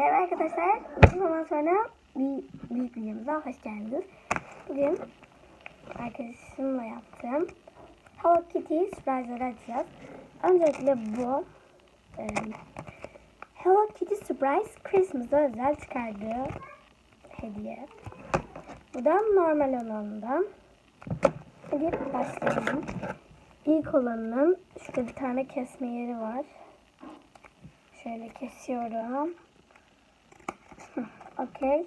Merhaba arkadaşlar. Uzun zaman sonra bir büyük videomuza hoş geldiniz. Bugün arkadaşımla yaptığım Hello Kitty sürprizleri açacağız. Öncelikle bu e, Hello Kitty Surprise Christmas'a özel çıkardığı hediye. Bu da normal olanından. Hadi başlayalım. İlk olanın şurada bir tane kesme yeri var. Şöyle kesiyorum. Okey.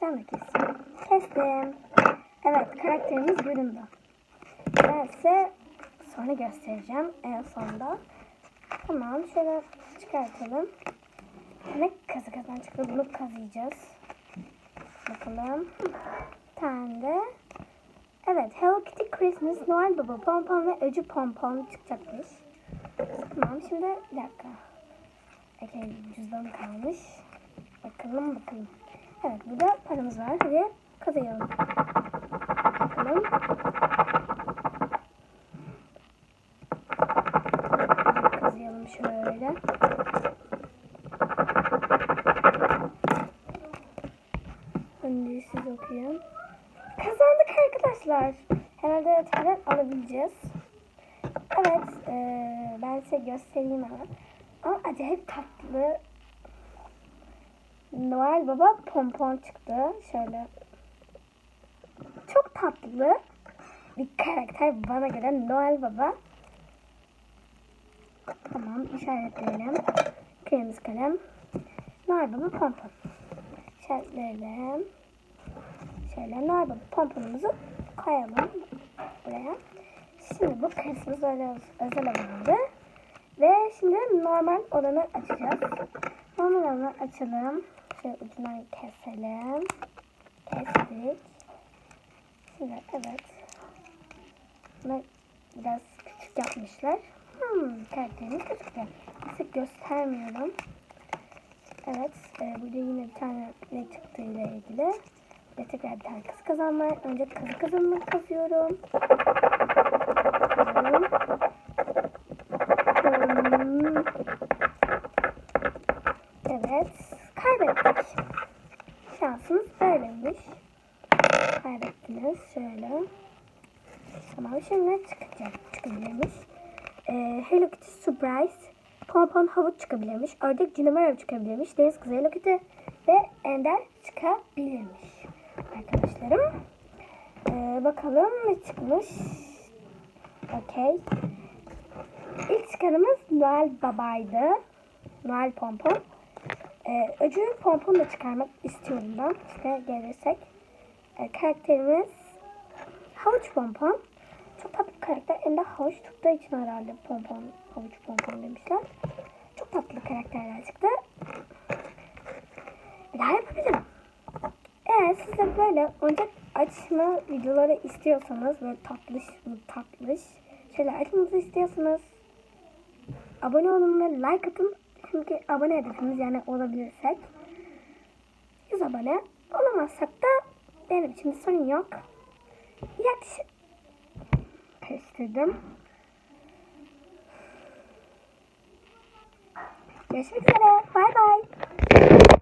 Sen de keseyim. Kestim. Evet karakterimiz göründü. Size sonra göstereceğim en sonda. Tamam şöyle çıkartalım. Ve kazı kazan çıktı. Bunu kazıyacağız. Bakalım. Tane de Evet Hello Kitty Christmas, Noel Baba, Pompon ve Öcü Pompon çıkacakmış. Tamam şimdi bir dakika. Okey cüzdan kalmış. Bakalım bakalım. Evet burada paramız var. Hadi kazıyalım. Bakalım. Kazıyalım şöyle. Önce siz okuyun. Kazandık arkadaşlar. Herhalde yeterli alabileceğiz. Evet, eee, ben size göstereyim hemen. Ama acayip tatlı Noel Baba pompon çıktı. Şöyle. Çok tatlı bir karakter bana göre Noel Baba. Tamam işaretleyelim. Kırmızı kalem. Noel Baba pompon. İşaretleyelim. Şöyle Noel Baba pomponumuzu koyalım buraya. Şimdi bu Christmas özel, özel olandı. Ve şimdi normal olanı açacağız. Olanı açalım. Şöyle ucundan keselim. Kestik. Şimdi evet. Bunu biraz küçük yapmışlar. Hmm, karakterimiz küçük de. Sık göstermiyorum. Evet, e, burada yine bir tane ne çıktığıyla ilgili. Ve tekrar bir tane kız kazanma. Önce kız kazanma kazıyorum. Kazıyorum. Hmm. Evet. Kaybettik. Şansımız böyleymiş. Kaybettiniz. Şöyle. Tamam şimdi çıkacak. Çıkabilirmiş. Ee, Hello Kitty Surprise. Pompon havuç çıkabilirmiş. Ördek canavar çıkabilirmiş. Deniz kızı Hello Kitty ve Ender çıkabilirmiş. Arkadaşlarım. Ee, bakalım ne çıkmış. Okey. İlk çıkanımız Noel Baba'ydı. Noel Pompon. Ee, öcü Pompon da çıkarmak istiyorum ben. İşte gelirsek. Ee, karakterimiz Havuç Pompon. Çok tatlı bir karakter. Elinde havuç tuttuğu için herhalde Pompon, Havuç Pompon demişler. Çok tatlı karakterler çıktı. Bir daha yapabilirim. Eğer siz de böyle oyuncak açma videoları istiyorsanız böyle tatlış tatlış şeyler açmanızı istiyorsanız abone olun ve like atın. Çünkü abone hedefimiz yani olabilirsek 100 abone olamazsak da benim için bir sorun yok. Yaklaşık karıştırdım. Görüşmek üzere. Bay bay.